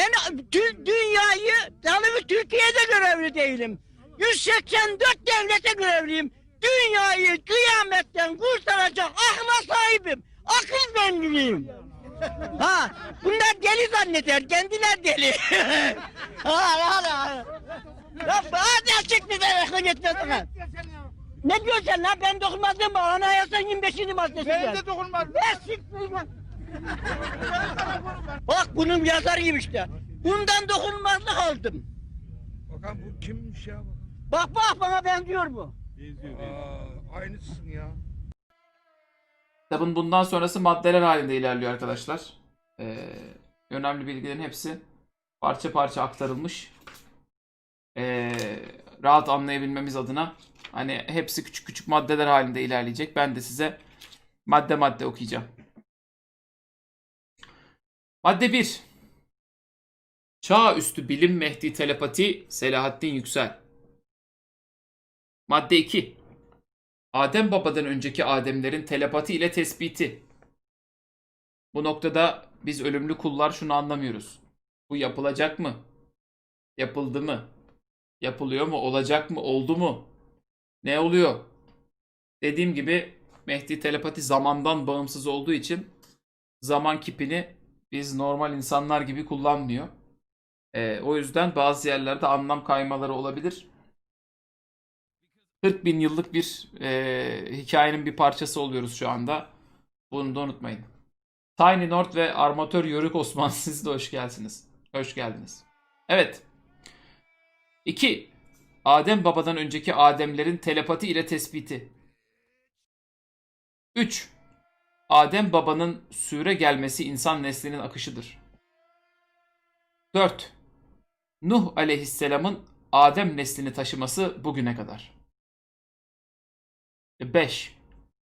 Ben tüm dünyayı, yalnız Türkiye'de görevli değilim. 184 devlete görevliyim. Dünyayı kıyametten kurtaracak akla sahibim. Akıl zenginiyim. Ha, bunlar deli zanneder, kendiler deli. ha, ha, ha. Ya hadi çıktı da akıl yetmez sana. Ne diyorsun sen lan? Ben dokunmadım bana. Anayasa 25. maddesi. Ben de dokunmadım. Ben siktir lan. Bunun yazarıyım işte. Bundan dokunulmazlık aldım. Bakan bu kimmiş ya? Bak bak bana benziyor bu. Aa, aynısın ya. Kitabın bundan sonrası maddeler halinde ilerliyor arkadaşlar. Ee, önemli bilgilerin hepsi parça parça aktarılmış. Ee, rahat anlayabilmemiz adına hani hepsi küçük küçük maddeler halinde ilerleyecek. Ben de size madde madde okuyacağım. Madde 1. Çağüstü bilim Mehdi telepati Selahattin Yüksel. Madde 2. Adem babadan önceki Ademlerin telepati ile tespiti. Bu noktada biz ölümlü kullar şunu anlamıyoruz. Bu yapılacak mı? Yapıldı mı? Yapılıyor mu? Olacak mı? Oldu mu? Ne oluyor? Dediğim gibi Mehdi telepati zamandan bağımsız olduğu için zaman kipini biz normal insanlar gibi kullanmıyor. Ee, o yüzden bazı yerlerde anlam kaymaları olabilir. 40 bin yıllık bir e, hikayenin bir parçası oluyoruz şu anda. Bunu da unutmayın. Tiny North ve armatör Yörük Osman siz de hoş geldiniz. Hoş geldiniz. Evet. 2. Adem babadan önceki Ademlerin telepati ile tespiti. 3. Adem babanın süre gelmesi insan neslinin akışıdır. 4. Nuh aleyhisselamın Adem neslini taşıması bugüne kadar. 5.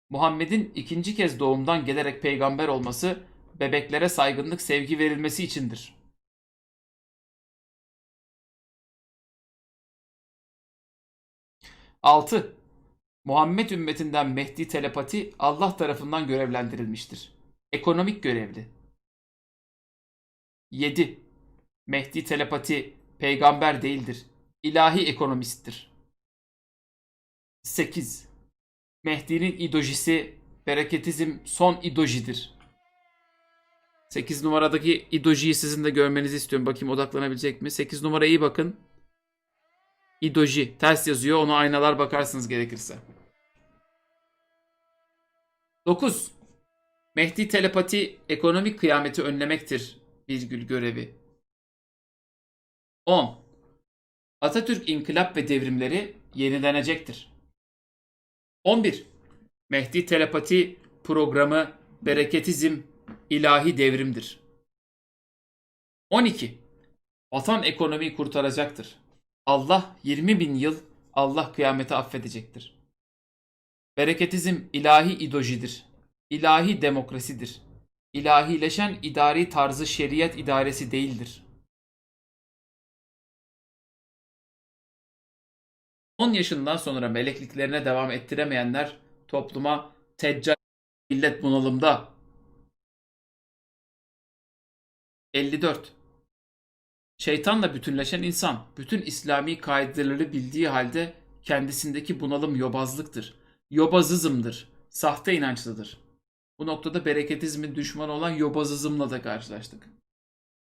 Muhammed'in ikinci kez doğumdan gelerek peygamber olması bebeklere saygınlık sevgi verilmesi içindir. Altı. Muhammed ümmetinden Mehdi telepati Allah tarafından görevlendirilmiştir. Ekonomik görevli. 7. Mehdi telepati peygamber değildir. İlahi ekonomisttir. 8. Mehdi'nin idojisi bereketizm son idojidir. 8 numaradaki idojiyi sizin de görmenizi istiyorum. Bakayım odaklanabilecek mi? 8 numaraya iyi bakın. İdoji. Ters yazıyor. Onu aynalar bakarsınız gerekirse. 9. Mehdi telepati ekonomik kıyameti önlemektir. Virgül görevi. 10. Atatürk inkılap ve devrimleri yenilenecektir. 11. Mehdi telepati programı bereketizm ilahi devrimdir. 12. Vatan ekonomiyi kurtaracaktır. Allah 20 bin yıl Allah kıyameti affedecektir. Bereketizm ilahi idojidir. İlahi demokrasidir. İlahileşen idari tarzı şeriat idaresi değildir. 10 yaşından sonra melekliklerine devam ettiremeyenler topluma teccal millet bunalımda. 54. Şeytanla bütünleşen insan bütün İslami kaideleri bildiği halde kendisindeki bunalım yobazlıktır. Yobazızmdır. Sahte inançlıdır. Bu noktada bereketizmin düşmanı olan yobazızmla da karşılaştık.